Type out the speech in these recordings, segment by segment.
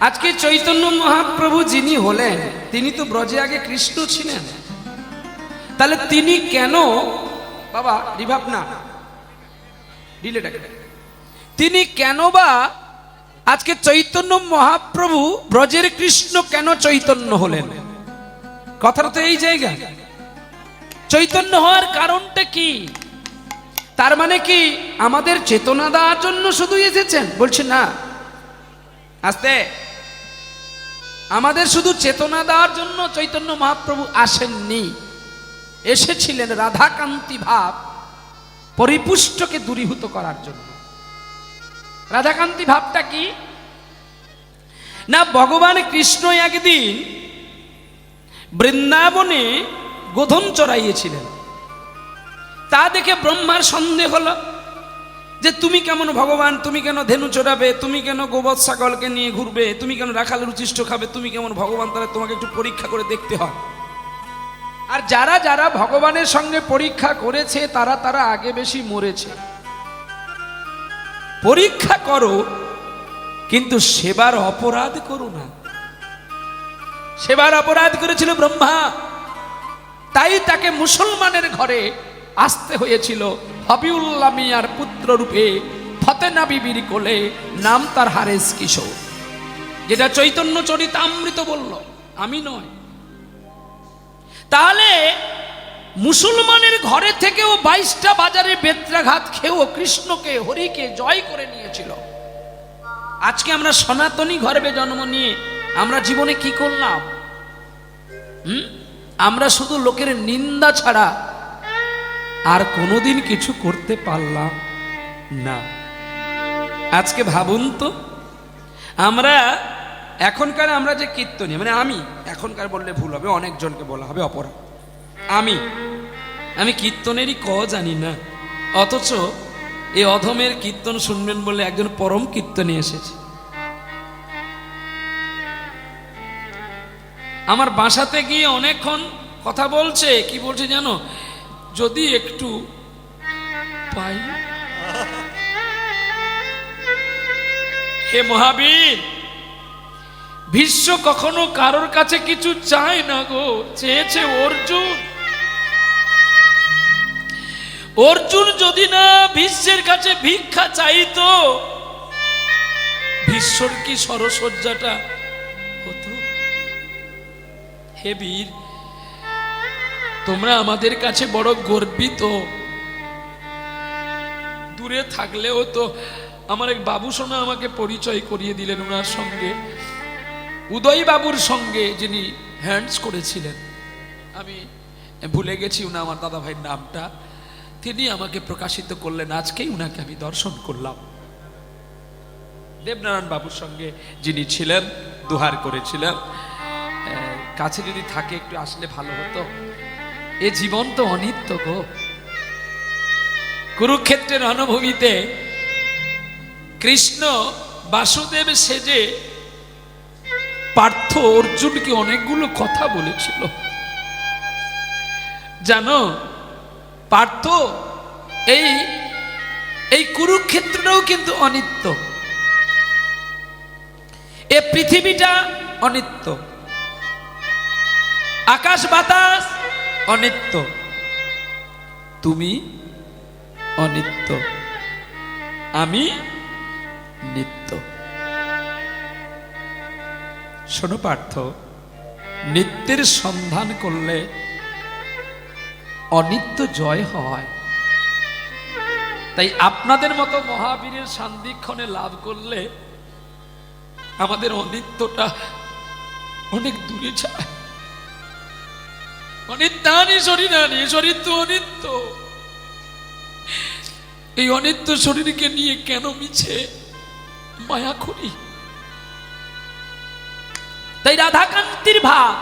আজকে চৈতন্য মহাপ্রভু যিনি হলেন, তিনি তো ব্রজে আগে কৃষ্ণ ছিলেন। তাহলে তিনি কেন, বাবা, রিভাব না তিনি কেন বা আজকে চৈতন্য মহাপ্রভু ব্রজের কৃষ্ণ কেন চৈতন্য হলেন? কথাটা তো এই জায়গা। চৈতন্য হওয়ার কারণটা কি? তার মানে কি আমাদের চেতনা দেওয়ার জন্য শুধু এসেছেন? বলছে না। আস্তে। আমাদের শুধু চেতনা দেওয়ার জন্য চৈতন্য মহাপ্রভু আসেননি। এসেছিলেন রাধাকান্তি ভাব পরিপুষ্টকে দূরীভূত করার জন্য। রাধাকান্তি ভাবটা কি? না, ভগবান কৃষ্ণ একদিন বৃন্দাবনে গোধন চড়াইয়েছিলেন। তা দেখে ব্রহ্মার সন্দেহ হলো যে তুমি কেমন ভগবান, তুমি কেন ধেনু চড়াবে, তুমি কেন গোবৎ ছাগলকে নিয়ে ঘুরবে, তুমি কেন রাখাল রুচিষ্ট খাবে, তুমি কেমন ভগবান, তাহলে তোমাকে একটু পরীক্ষা করে দেখতে হয়। আর যারা যারা ভগবানের সঙ্গে পরীক্ষা করেছে, তারা তারা আগে বেশি মরেছে। পরীক্ষা করো, কিন্তু সেবার অপরাধ করো না। সেবার অপরাধ করেছিল ব্রহ্মা। তাই তাকে মুসলমানের ঘরে আসতে হয়েছিল। হবিউল্লাহ মিয়ার পুত্র রূপে ফতেনা বিবির কোলে নাম তার হারেস কিশোর। যেটা চৈতন্য চরিতামৃত বলল, আমি নয়। তাহলে মুসলমানের ঘরে থেকেও বাইশটা বাজারে বেত্রাঘাত খেয়েও কৃষ্ণকে, হরিকে জয় করে নিয়েছিল। আজকে আমরা সনাতনী গর্বে জন্ম নিয়ে আমরা জীবনে কি করলাম? হুম? আমরা শুধু লোকের নিন্দা ছাড়া আর কোনোদিন কিছু করতে পারলাম না। আজকে ভাবুন তো, আমরা এখনকার আমরা যে কীর্তনী মানে আমি, এখনকার বললে ভুল হবে, অনেকজনকে বলা হবে অপরাধ। আমি আমি কীর্তনেরই ক জানি না, অথচ এই অধমের কীর্তন শুনবেন বলে একজন পরম কীর্তনে এসেছে। আমার বাসাতে গিয়ে অনেকক্ষণ কথা বলছে, কি বলছে জানো? যদি একটু পাই। হে মহাবীর ভীষ্ম কখনো কারোর কাছে কিছু চায় না গো, চেয়েছে অর্জুন। অর্জুন যদি না ভীষ্মের কাছে ভিক্ষা চাইতো ভীষ্মর কি সরসজ্জাটা হতো? হে বীর তোমরা আমাদের কাছে বড় গর্বিত। দূরে থাকলেও তো আমার এক বাবু সোনা আমাকে পরিচয় করিয়ে দিলেন ওনার সঙ্গে। উদয় বাবুর সঙ্গে যিনি হ্যান্ডস করেছিলেন। আমি ভুলে গেছি উনি আমার দাদা ভাইয়ের নামটা। তিনি আমাকে প্রকাশিত করলেন, আজকেই উনাকে আমি দর্শন করলাম। দেবনারায়ণ বাবুর সঙ্গে যিনি ছিলেন, দুহার করেছিলেন। কাছে যদি থাকে একটু আসলে ভালো হতো। এ জীবন তো অনিত্য গো। কুরুক্ষেত্রের রণভূমিতে কৃষ্ণ বাসুদেব সেজে পার্থ অর্জুনকে অনেকগুলো কথা বলেছিল। জানো, পার্থ এই এই কুরুক্ষেত্রটাও কিন্তু অনিত্য। এ পৃথিবীটা অনিত্য। আকাশ বাতাস অনিত্য। তুমি অনিত্য। আমি নিত্য। শোনো পার্থ, নিত্যের সন্ধান করলে অনিত্য জয় হয়। তাই আপনাদের মতো মহাবীরের সান্দিক্ষণে লাভ করলে আমাদের অনিত্যটা অনেক দূরে যায়। অনিত্যানি শরীরানি শরীর তো অনিত্য। এই অনিত্য শরীরকে নিয়ে কেন মিছে? মায়া করি। তাই রাধাকান্তির ভাব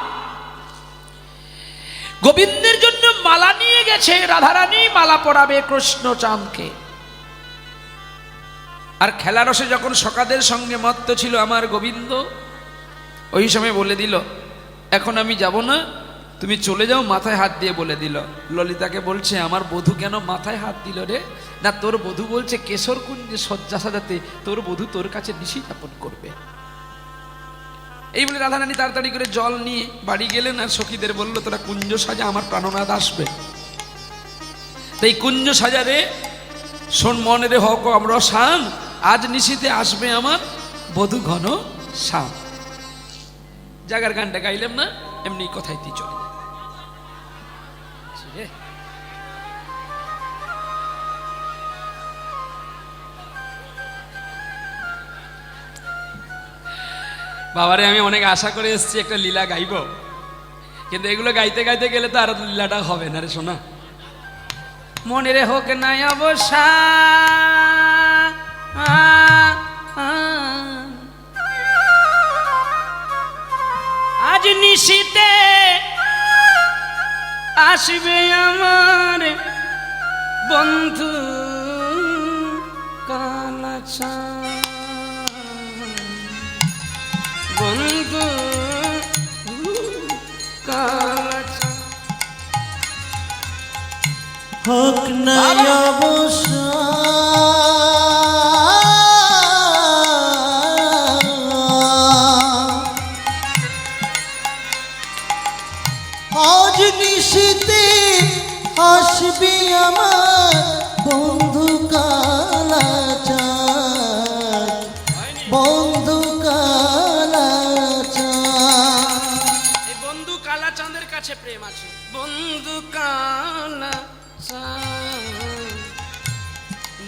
গোবিন্দের জন্য মালা নিয়ে গেছে, রাধারানী মালা পরাবে কৃষ্ণ চাঁদকে আর খেলারসে যখন সকাদের সঙ্গে মত্ত ছিল আমার গোবিন্দ, ওই সময় বলে দিল, এখন আমি যাব না তুমি চলে যাও, মাথায় হাত দিয়ে বলে দিল। ললিতাকে বলছে, আমার বধু কেন মাথায় হাত দিল রে? না, তোর বধু বলছে, কেশর কুঞ্জে শয্যা সাজাতে তোর বধু তোর কাছে নিশি যাপন করবে। এই বলে রাধারানী তাড়াতাড়ি করে জল নিয়ে বাড়ি গেলেন আর সখীদের বলল, তোরা কুঞ্জ সাজা, আমার প্রাণনাথ আসবে। তাই কুঞ্জ সাজারে শোন, মনে রে, হক আমরা শান, আজ নিশিতে আসবে আমার বধু ঘন শাম জাগার গানটা গাইলাম না, এমনি কথাই তুই চলে বাবারে, আমি অনেক আশা করে এসেছি একটা লীলা গাইব। কিন্তু এগুলো গাইতে গাইতে গেলে তো আর লীলাটা হবে না রে শোনা মনে রে হোক নাই অবসা। আজ নিশীতে আসবে আমার বন্ধু কালাচা হোক না আজ নিশীতে আসবি আমার বন্ধু কালাচাঁদ। বন্ধু বন্ধু কালা চাঁদের কাছে প্রেম আছে। বন্ধু কালা চাঁদ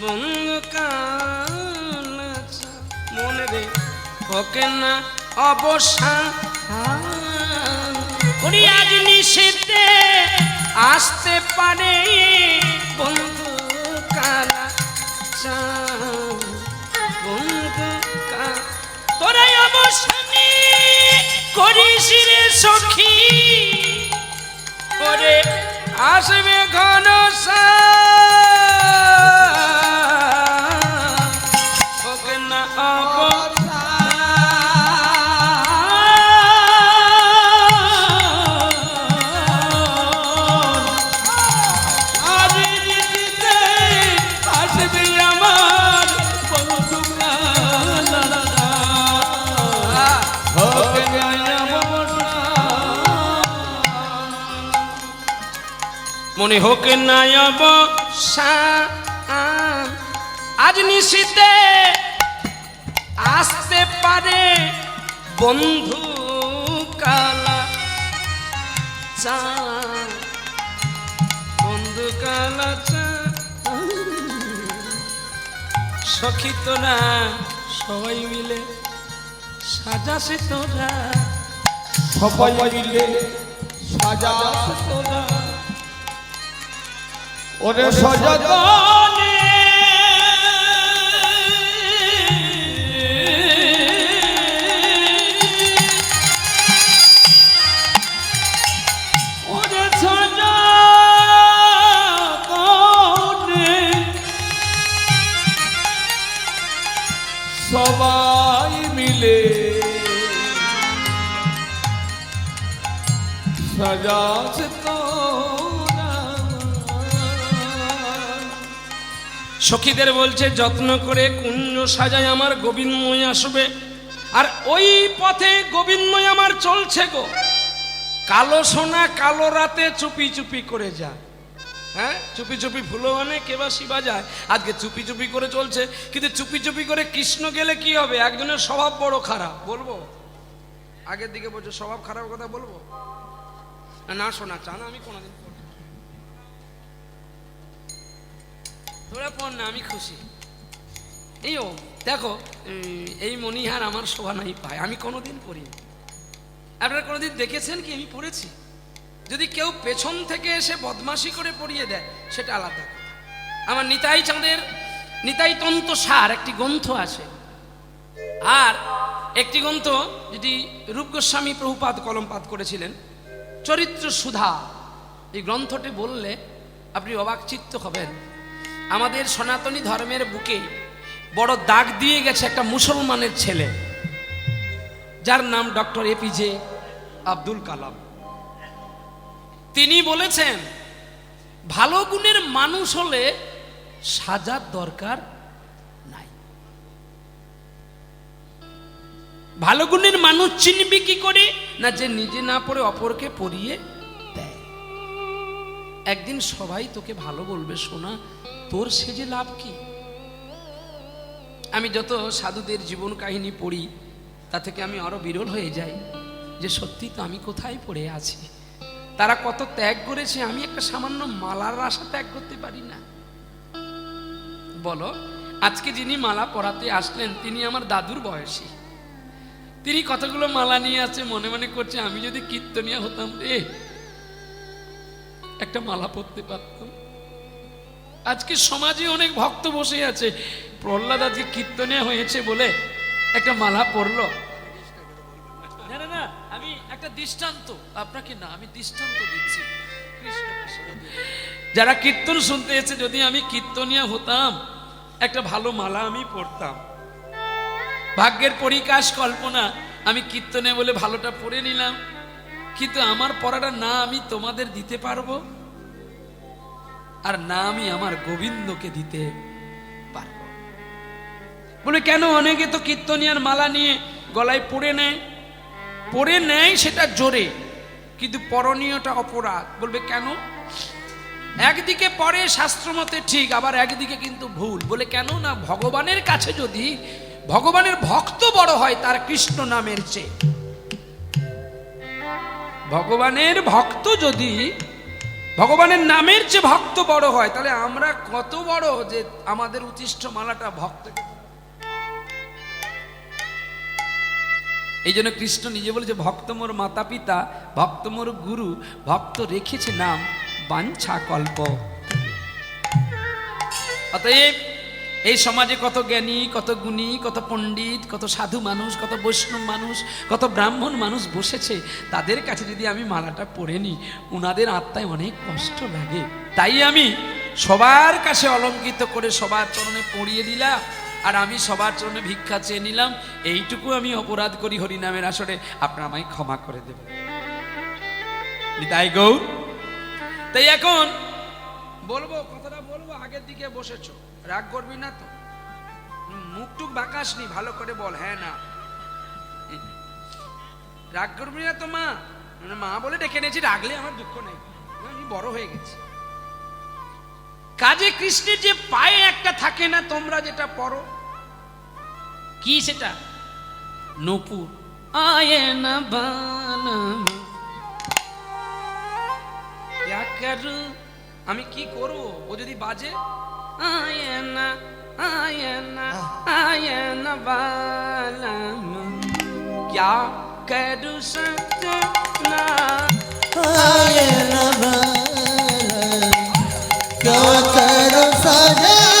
বন্ধু মনে রে ওকে না অবসা ওরি আজ আসতে পারে বন্ধু কালা চাঁদ বন্ধু কালা তোরাই অবসানে করিস রে সখী। ওরে আসবে ঘন হোক মনে হোক অবসান আজ নিশীতে আসতে পারে বন্ধু কালা। চা বন্ধু কালা চা সখী তোরা সবাই মিলে সাজাসে তোরা। সবাই মিলে সাজা তোরা। ওরে সাজা সখীদের বলছে, যত্ন করে কুঞ্জ সাজায় আমার গোবিন্দময় আসবে। আর ওই পথে গোবিন্দময় আমার চলছে গো। কালো সোনা কালো রাতে চুপি চুপি করে যা হ্যাঁ? চুপি চুপি ফুলো আনে কেবা শিবা যায়? আজকে চুপি চুপি করে চলছে, কিন্তু চুপি চুপি করে কৃষ্ণ গেলে কি হবে? একজনের স্বভাব বড় খারাপ, বলব? আগের দিকে বলছো, স্বভাব খারাপ কথা বলব? না শোনা চান আমি কোনোদিন পড়ি না। তোরা পড় না, আমি খুশি। এই ও, দেখো এই মনিহার আমার শোভা নাই পায়, আমি কোনোদিন পড়িনি। আপনারা কোনোদিন দেখেছেন কি আমি পড়েছি? যদি কেউ পেছন থেকে এসে বদমাশি করে পড়িয়ে দেয়, সেটা আলাদা কথা। আমার নিতাই চাঁদের, নিতাই তন্ত সার একটি গ্রন্থ আছে। আর একটি গ্রন্থ যেটি রূপ গোস্বামী প্রভুপাত কলমপাত করেছিলেন চরিত্র সুধা এই গ্রন্থটি বললে আপনি অবাকচিত্ত হবেন। আমাদের সনাতনী ধর্মের বুকে বড় দাগ দিয়ে গেছে একটা মুসলমানের ছেলে, যার নাম ডক্টর এপিজে আব্দুল কালাম। তিনি বলেছেন, ভালো গুণের মানুষ হলে সাজার দরকার নাই। ভালো গুণের মানুষ চিনবি কি করে? না যে নিজে না পড়ে অপরকে পড়িয়ে একদিন সবাই তোকে ভালো বলবে শোনা তোর সেজে লাভ কি? আমি যত সাধুদের জীবন কাহিনী পড়ি, তা থেকে আমি আরও বিরল হয়ে যাই যে সত্যি তো আমি কোথায় পড়ে আছি। তারা কত ত্যাগ করেছে, আমি একটা সামান্য মালার আশা ত্যাগ করতে পারি না। বলো, আজকে যিনি মালা পরাতে আসলেন, তিনি আমার দাদুর বয়সী। তিনি কতগুলো মালা নিয়ে আছে, মনে মনে করছে, আমি যদি কীর্তনিয়া হতাম রে একটা মালা পরতে পারতাম। আজকে সমাজে অনেক ভক্ত বসে আছে প্রহ্লাদ আজকে কীর্তনে হয়েছে বলে একটা মালা পরলো। না না আমি একটা দৃষ্টান্ত, আপনাকে না, আমি দৃষ্টান্ত দিচ্ছি। যারা কীর্তন শুনতে এসে যদি আমি কীর্তনিয়া হতাম, একটা ভালো মালা আমি পরতাম। ভাগ্যের পরিকাশ কল্পনা, আমি কীর্তনে বলে ভালোটা পড়ে নিলাম। কিন্তু আমার পড়াটা না আমি তোমাদের দিতে পারব, আর না আমি আমার গোবিন্দকে দিতে পারব। বলে, কেন অনেকে তো কীর্তনিয়ার মালা নিয়ে গলায় পড়ে নেয়? পড়ে নেয় সেটা জোরে, কিন্তু পরনীয়টা অপরাধ। বলবে, কেন? একদিকে পড়ে শাস্ত্রমতে ঠিক, আবার একদিকে কিন্তু ভুল। বলে, কেন না ভগবানের কাছে যদি ভগবানের ভক্ত বড় হয়, তার কৃষ্ণ নামের চেয়ে। ভগবানের ভক্ত যদি, ভগবানের নামের যে ভক্ত বড় হয়, তাহলে আমরা কত বড় যে আমাদের উচিষ্ঠ মালাটা ভক্তকে এই জন্য কৃষ্ণ নিজে বলেছে ভক্ত মোর মাতা পিতা ভক্ত মোর গুরু, ভক্ত রেখেছে নাম বাঞ্ছা কল্প অতএব এই সমাজে কত জ্ঞানী, কত গুণী, কত পণ্ডিত, কত সাধু মানুষ, কত বৈষ্ণব মানুষ, কত ব্রাহ্মণ মানুষ বসেছে। তাদের কাছে যদি আমি মালাটা পরে নিই, উনাদের আত্মায় অনেক কষ্ট লাগে। তাই আমি সবার কাছে অলঙ্কিত করে সবার চরণে পড়িয়ে দিলাম, আর আমি সবার চরণে ভিক্ষা চেয়ে নিলাম। এইটুকু আমি অপরাধ করি হরিনামের আসরে। আপনারা আমায় ক্ষমা করে দেবেন। তাই গৌর। তাই এখন বলব, কথাটা বলব, আগের দিকে বসেছো। রাগ করবি না তো? মুখটুক বাঁকাসনি, ভালো করে বল হ্যাঁ না? রাগ করবি না তো, মা? মানে মা বলে ডেকে নিয়েছি রাগলে আমার দুঃখ নেই। আমি বড় হয়ে গেছি। কাজে কৃষ্ণের যে পায়ে একটা থাকে না, তোমরা যেটা পড়ো, কি সেটা? নপুর। আয়ে না আমি কি করব? ও যদি বাজে Ayana, ayana, ayana, ayana, ayana, ayana, ayana, ayana, ayana, ayana, ayana, ayana, ayana, ayana, ayana, ayana, ayana,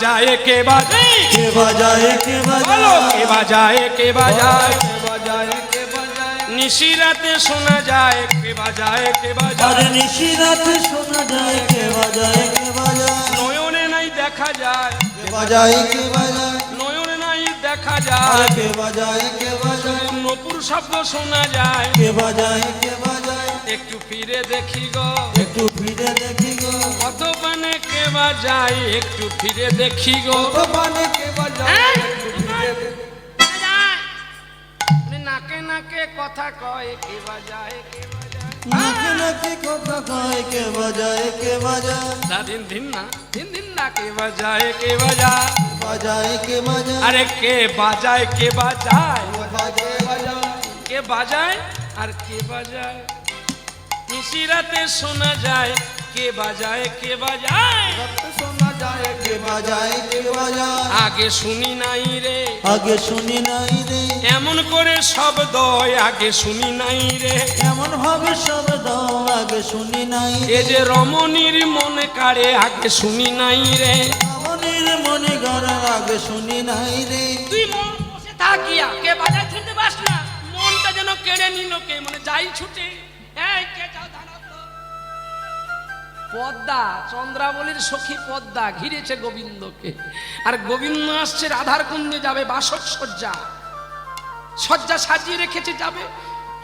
বাজায় কে বাজায়? কে বাজায় কে বলো কে বাজায় বাজায়? কে বাজায় বাজায় কে বাজায়? নিশিরাতে শোনা যায় কে বাজায় কে বাজায়? আরে নিশিরাতে শোনা যায় কে বাজায় কে বাজায়? নয়নে নাই দেখা যায়। কে বাজায় কে বাজায়? নয়নে নাই দেখা যায়। কে বাজায় কে বাজায়? নপুর শব্দ শোনা যায়। কে বাজায় কে বাজায়? একটু ফিরে দেখি গো। একটু ফিরে দেখি গো। কত পানে কে বাজায় একটু ফিরে দেখি গো। বানে কে বাজায় একটু ফিরে দে। নাকে নাকে কথা কয় কে বাজায় কে বাজায় নাকে নাকে কথা কয় কে বাজায় কে বাজায় না দিন দিন না দিন দিন না কে বাজায় কে বাজায় বাজায় কে বাজায় আরে কে বাজায় কে বাজায় বাজায় বাজায় কে বাজায় আর কে বাজায় নিশিরাতে শোনা যায় কে বাজায় কে বাজায়? শোনা যায় কে বাজায় কে বাজায়। আগে শুনি নাই রে। আগে শুনি নাই রে। এমন করে শব্দ আগে শুনি নাই রে। এমন ভাবে শব্দ আগে শুনি নাই এ যে রমণীর মনে কাড়ে আগে শুনি নাই রে। মনের মনে গড়ার আগে শুনি নাই রে। তুই মন বসে থাকিয়া কে বাজায় ছুটতে পাস না। মনটা যেন কেড়ে নিল কে মানে যাই ছুটে। পদ্মা, চন্দ্রাবলীর সখী পদ্মা ঘিরেছে গোবিন্দকে। আর গোবিন্দ আসছে রাধার কুঞ্জে যাবে বাসক সজ্জা সজ্জা সাজিয়ে রেখেছে, যাবে।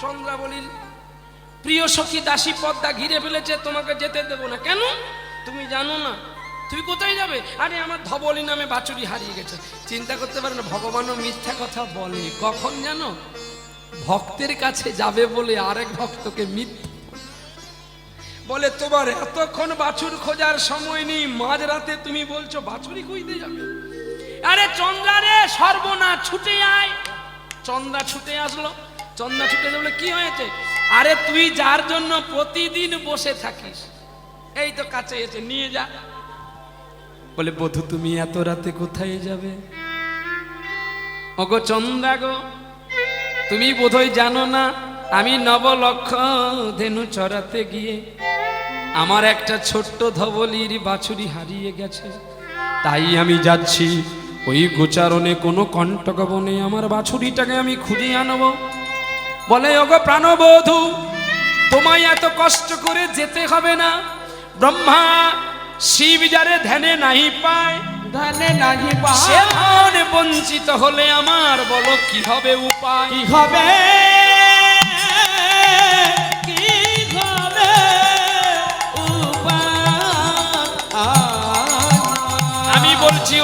চন্দ্রাবলীর প্রিয় সখী দাসী পদ্মা ঘিরে ফেলেছে, তোমাকে যেতে দেবো না। কেন? তুমি জানো না। তুমি কোথায় যাবে? আরে, আমার ধবলি নামে বাছুরি হারিয়ে গেছে। চিন্তা করতে পারে না, ভগবানও মিথ্যা কথা বলে। কখন জানো? ভক্তের কাছে যাবে বলে আরেক ভক্তকে মিথ্যা বলে, তোমার এতক্ষণ বাছুর খোঁজার সময় নেই। মাঝরাতে তুমি বলছো বাছুরি খুঁজতে যাবে। আরে, চন্দ্রা রে, সর্বনা ছুটে আয়। চন্দ্রা ছুটে আসলো। চন্দ্রা ছুটে যাবে কি হয়েছে? আরে, তুই যার জন্য প্রতিদিন বসে থাকিস, এই তো কাছে এসে নিয়ে যা। বলে, বধু, তুমি এত রাতে কোথায় যাবে? ওগো চন্দ্রা গো, তুমি বোধহয় জানো না, আমি নবলক্ষ ধেনু চড়াতে গিয়ে আমার একটা ছোট্ট ধবলির বাছুরি হারিয়ে গেছে। তাই আমি যাচ্ছি। ওই গোচারণে কোনো কণ্টক বনে আমার বাছুরিটাকে আমি খুঁজে আনব। বলে ওগো প্রাণবধূ তোমায় এত কষ্ট করে যেতে হবে না। ব্রহ্মা শিব যারে ধ্যানে নাহি পায় ধানে নাহি পায়। বঞ্চিত হলে আমার বলো কি হবে উপায়? কি হবে?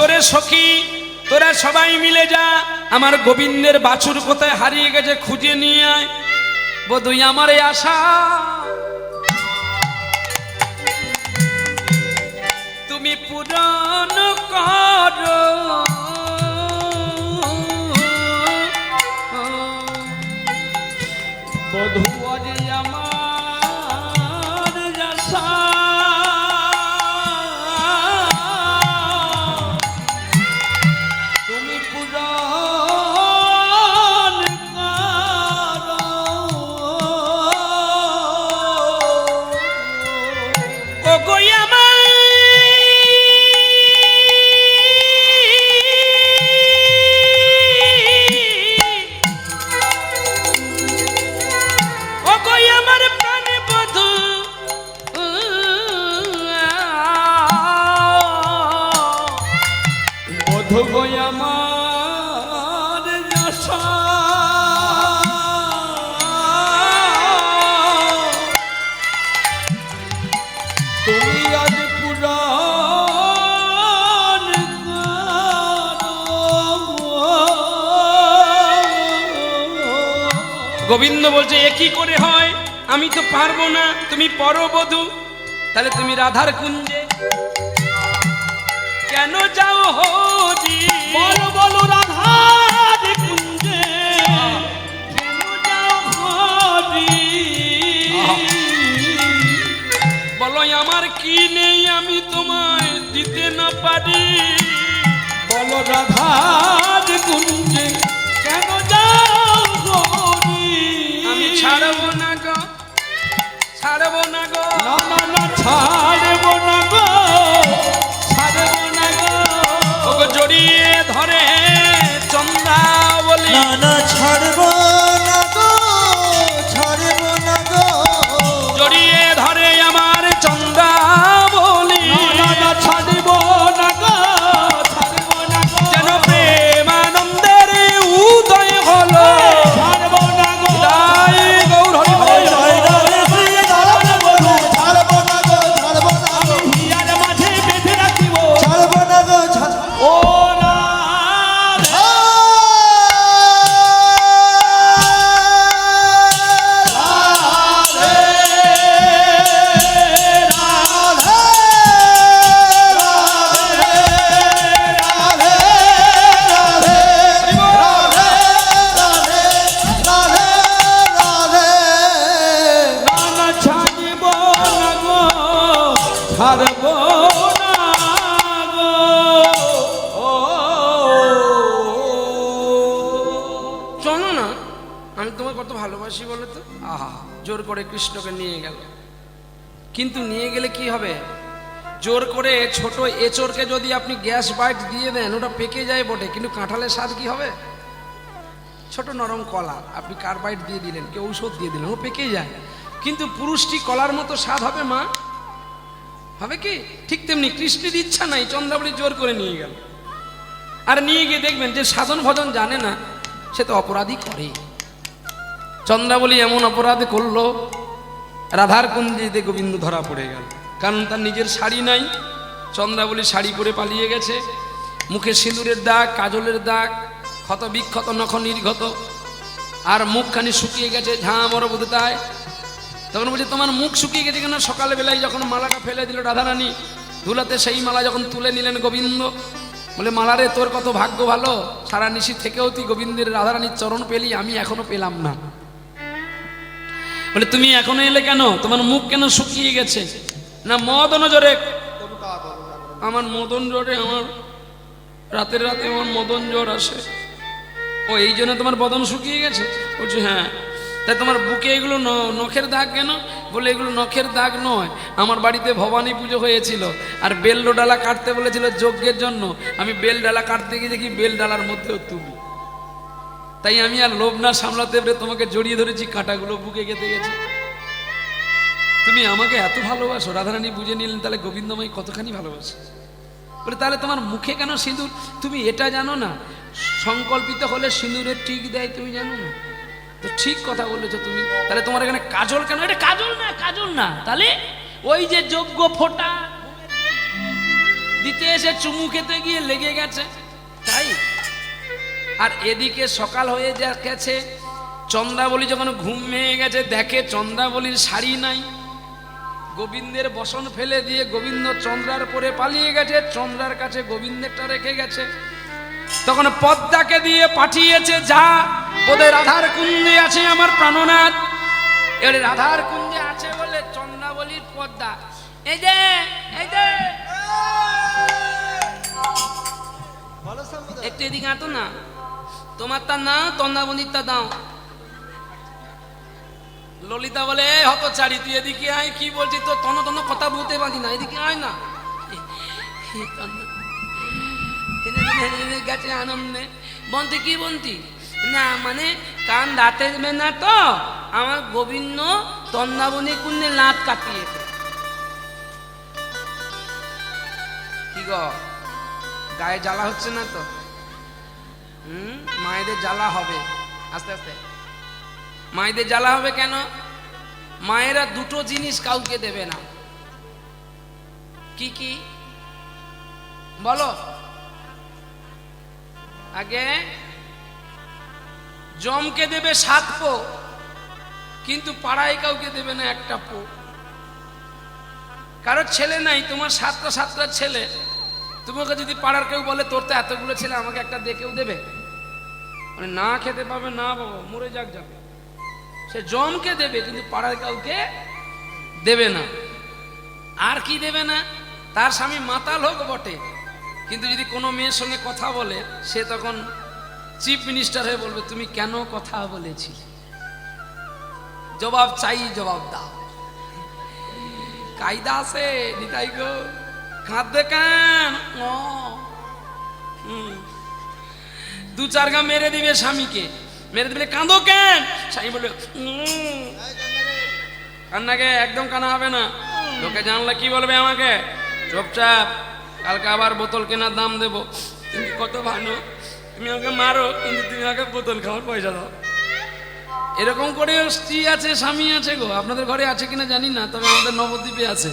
ওরে সখী, তোরা সবাই মিলে যা, আমার গোবিন্দের বাছুর কোথায় হারিয়ে গেছে খুঁজে নিয়ে আয়। বধুই আমার আশা। তুমি পুরন করো পারব না। তুমি পরবধূ। তাহলে তুমি রাধার কুঞ্জে। জড়িয়ে ধরে চন্দা বলি না না ছোট এচোরকে যদি আপনি গ্যাস বাইট দিয়ে দেন, ওটা পেকে যায় বটে, কিন্তু কাঁঠালের স্বাদ কি হবে? ছোট নরম কলা, আপনি কার্বাইড দিয়ে দিলেন, কেউ ঔষধ দিয়ে দিলেন, ও পেকে যায়। কিন্তু পুরুষটি কলার মতো স্বাদ হবে, মা? হবে কি? ঠিক তেমনি কৃষ্ণের ইচ্ছা নাই, চন্দ্রাবলী জোর করে নিয়ে গেল। আর নিয়ে গিয়ে দেখবেন যে সাধন ভজন জানে না, সে তো অপরাধী করে। চন্দ্রাবলী এমন অপরাধ করল, রাধার কুঞ্জিতে গোবিন্দ ধরা পড়ে গেল। কারণ তার নিজের শাড়ি নাই চন্দ্রাবলী শাড়ি পরে পালিয়ে গেছে। মুখে সিঁদুরের দাগ, কাজলের দাগ, ক্ষত বিক্ষত, নখ নির্ঘত। আর মুখখানি শুকিয়ে গেছে ঝাঁ ঝাঁমর বুধতায় তখন বলছে, তোমার মুখ শুকিয়ে গেছে কেন? সকালবেলায় যখন মালাটা ফেলে দিল রাধারানী ধুলাতে সেই মালা যখন তুলে নিলেন গোবিন্দ, বলে, মালারে তোর কত ভাগ্য ভালো? সারা নিশি থেকেও তুই গোবিন্দের রাধারানীর চরণ পেলি, আমি এখনও পেলাম না। বলে, তুমি এখনও এলে কেন? তোমার মুখ কেন শুকিয়ে গেছে? না মদন জোরে আমার মদন জ্বরে আমার রাতের রাতে আমার মদন জ্বর আসে। ও, এই জন্য তোমার বদন শুকিয়ে গেছে? বলছি হ্যাঁ। তাই তোমার বুকে এগুলো নখের দাগ কেন? বলে, এগুলো নখের দাগ নয়। আমার বাড়িতে ভবানী পুজো হয়েছিল আর বেল ডালা কাটতে বলেছিল যজ্ঞের জন্য। আমি বেল ডালা কাটতে গিয়ে দেখি বেল ডালার মধ্যেও তুমি। তাই আমি আর লোভ না সামলাতে তোমাকে জড়িয়ে ধরেছি, কাঁটাগুলো বুকে গেতে গেছে। তুমি আমাকে এত ভালোবাসো, রাধারানী বুঝে নিলেন, তাহলে গোবিন্দময় কতখানি ভালোবাসো? বলে, তাহলে তোমার মুখে কেন সিঁদুর? তুমি এটা জানো না? সংকল্পিত হলে সিঁদুরের টিক দেয়, তুমি জানো না? তো ঠিক কথা বলেছ তুমি। তাহলে তোমার এখানে কাজল কেন? এটা কাজল না কাজল না। তাহলে ওই যে যোগ্য ফোটা, দিতে এসে চুমু খেতে গিয়ে লেগে গেছে, তাই? আর এদিকে সকাল হয়ে যা গেছে, চন্দ্রাবলী যখন ঘুম ভেঙে গেছে, দেখে চন্দ্রাবলীর শাড়ি নাই। গোবিন্দের বসন ফেলে দিয়ে গোবিন্দ চন্দ্রার পরে পালিয়ে গেছে, চন্দ্রার কাছে গোবিন্দেরটা রেখে গেছে। তখন পদ্মাকে দিয়ে পাঠিয়েছে, যা ওদের রাধার কুঞ্জে আছে আমার প্রাণনাথ। এর রাধার কুঞ্জে আছে বলে চন্দ্রাবলীর পদ্মা। এই যে এই যে। একটু এদিকে আতো না। তোমার তা না তন্দাবনীরটা দাও। ললিতা বলে "এই হত চারি তুই এদিকে আয়, কি বলছি তো তন তন কথা বলতে পারি না, এদিকে আয় না। গেছে আনন্দে। বন্তি, কি বন্তি? না মানে কান না তো, আমার গোবিন্দ তন্দাবনী কুন্ডে লাত কাটিয়েছে কি গো, গায়ে জ্বালা হচ্ছে না তো? হুম, মায়েদের জ্বালা হবে। আস্তে আস্তে। মায়েদের জ্বালা হবে কেন? মায়েরা দুটো জিনিস কাউকে দেবে না। কি কি? বলো। আগে জমকে দেবে সাত পো, কিন্তু পাড়ায় কাউকে দেবে না একটা পো। কারোর ছেলে নাই, তোমার সাতটা সাতটা ছেলে। তোমাকে যদি পাড়ার কেউ বলে, তোর তো এতগুলো ছেলে, আমাকে একটা দেখেও দেবে? মানে না খেতে পাবে, না বাবা, মরে যাক যাবে। সে জমকে দেবে, কিন্তু পাড়ার কাউকে দেবে না। আর কি দেবে না? তার স্বামী মাতাল হোক বটে, কিন্তু যদি কোনো মেয়ের সঙ্গে কথা বলে, সে তখন চিফ মিনিস্টার হয়ে বলবে, তুমি কেন কথা বলেছিলে? জবাব চাই, জবাব দাও। কায়দা আছে, নিতাই গো। কাঁদবে কান। দু চার গা মেরে দিবে স্বামীকে। মেরে দিলে কাঁদো কেন? বলবে "উম, কান্নাকে একদম কানা হবে না। লোকে জানলে কি বলবে আমাকে? চুপচাপ কালকে আবার বোতল কেনার দাম দেবো। তুমি কত ভালো তুমি আমাকে মারো কিন্তু তুমি আমাকে বোতল খাওয়ার পয়সা দাও। এরকম করে স্ত্রী আছে স্বামী আছে গো। আপনাদের ঘরে আছে কিনা জানি না তবে আমাদের নবদ্বীপে আছে।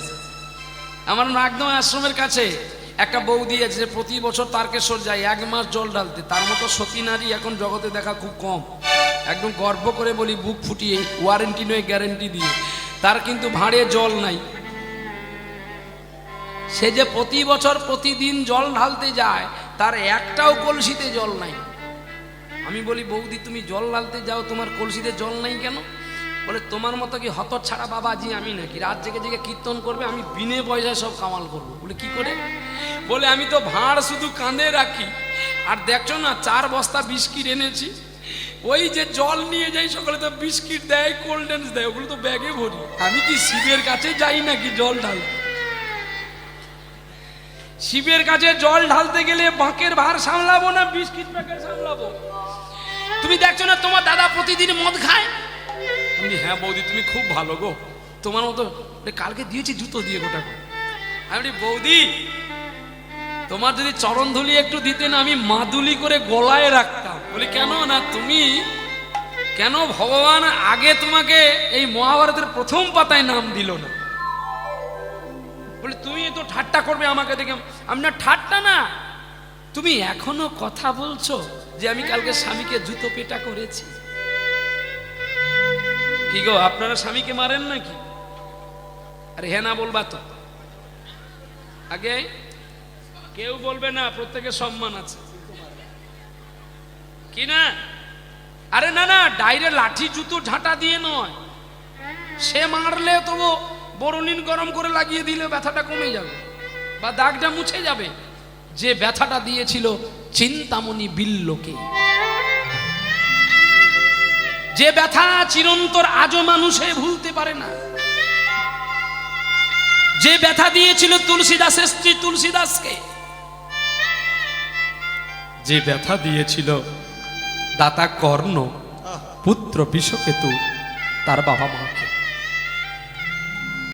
আমার একদম আশ্রমের কাছে। একটা আছে যে প্রতি বছর তারকেশ্বর যায়, এক মাস জল ঢালতে। তার মতো সতী নারী এখন জগতে দেখা খুব কম। একদম গর্ব করে বলি, বুক ফুটিয়ে ওয়ারেন্টি নয় গ্যারেন্টি দিয়ে। তার কিন্তু ভাঁড়ে জল নাই। সে যে প্রতি বছর প্রতিদিন জল ঢালতে যায়, তার একটাও কলসিতে জল নাই। আমি বলি, বৌদি, তুমি জল ঢালতে যাও, তোমার কলসিতে জল নাই কেন? বলে, তোমার মতো কি হত ছাড়া বাবাজি আমি নাকি? রাত জেগে জেগে কীর্তন করবে, আমি বিনে পয়সায় সব কামাল করব। বলে, কি করে? বলে, আমি তো ভাঁড় শুধু কাঁধে রাখি। আর দেখছ না, চার বস্তা বিস্কিট এনেছি। ওই যে জল নিয়ে যাই সকালে তো বিস্কিট দেয়, কোল্ড ড্রিঙ্কস দেয়, ওগুলো তো ব্যাগে ভরি। আমি কি শিবের কাছে যাই নাকি জল ঢাল শিবের কাছে জল ঢালতে গেলে বাঁকের ভার সামলাবো না, বিস্কিট প্যাকেট সামলাবো? তুমি দেখছ না, তোমার দাদা প্রতিদিন মদ খায়? আমি হ্যাঁ বৌদি, তুমি খুব ভালো গো। তোমার মতো কালকে দিয়েছি জুতো দিয়ে গোটা। আমি বৌদি, তোমার যদি চরণ ধুলি একটু দিতেন, আমি মাদুলি করে গলায় রাখতাম। বলি, কেন না তুমি? কেন ভগবান আগে তোমাকে এই মহাভারতের প্রথম পাতায় নাম দিল না? বলে, তুমি তো ঠাট্টা করবে আমাকে দেখে। আমি না, ঠাট্টা না। তুমি এখনও কথা বলছো যে আমি কালকে স্বামীকে জুতো পেটা করেছি। কি গো, আপনারা স্বামীকে মারেন নাকি? আরে হ্যাঁ না বলবা তো। আগে কেউ বলবে না, প্রত্যেকের সম্মান আছে। কি না? আরে না না, ডাইরে লাঠি, জুতো, ঝাঁটা দিয়ে নয়। সে মারলে তবু বরুলিন গরম করে লাগিয়ে দিলে ব্যথাটা কমে যাবে বা দাগটা মুছে যাবে। যে ব্যথাটা দিয়েছিল চিন্তামণি বিল্লকে। যে ব্যথা চিরন্তর আজও মানুষে ভুলতে পারে না। যে ব্যথা দিয়েছিল তুলসীদাসের স্ত্রী তুলসীদাসকে, যে ব্যথা দিয়েছিল দাতা কর্ণ পুত্র বিষকেতু তার বাবা মাকে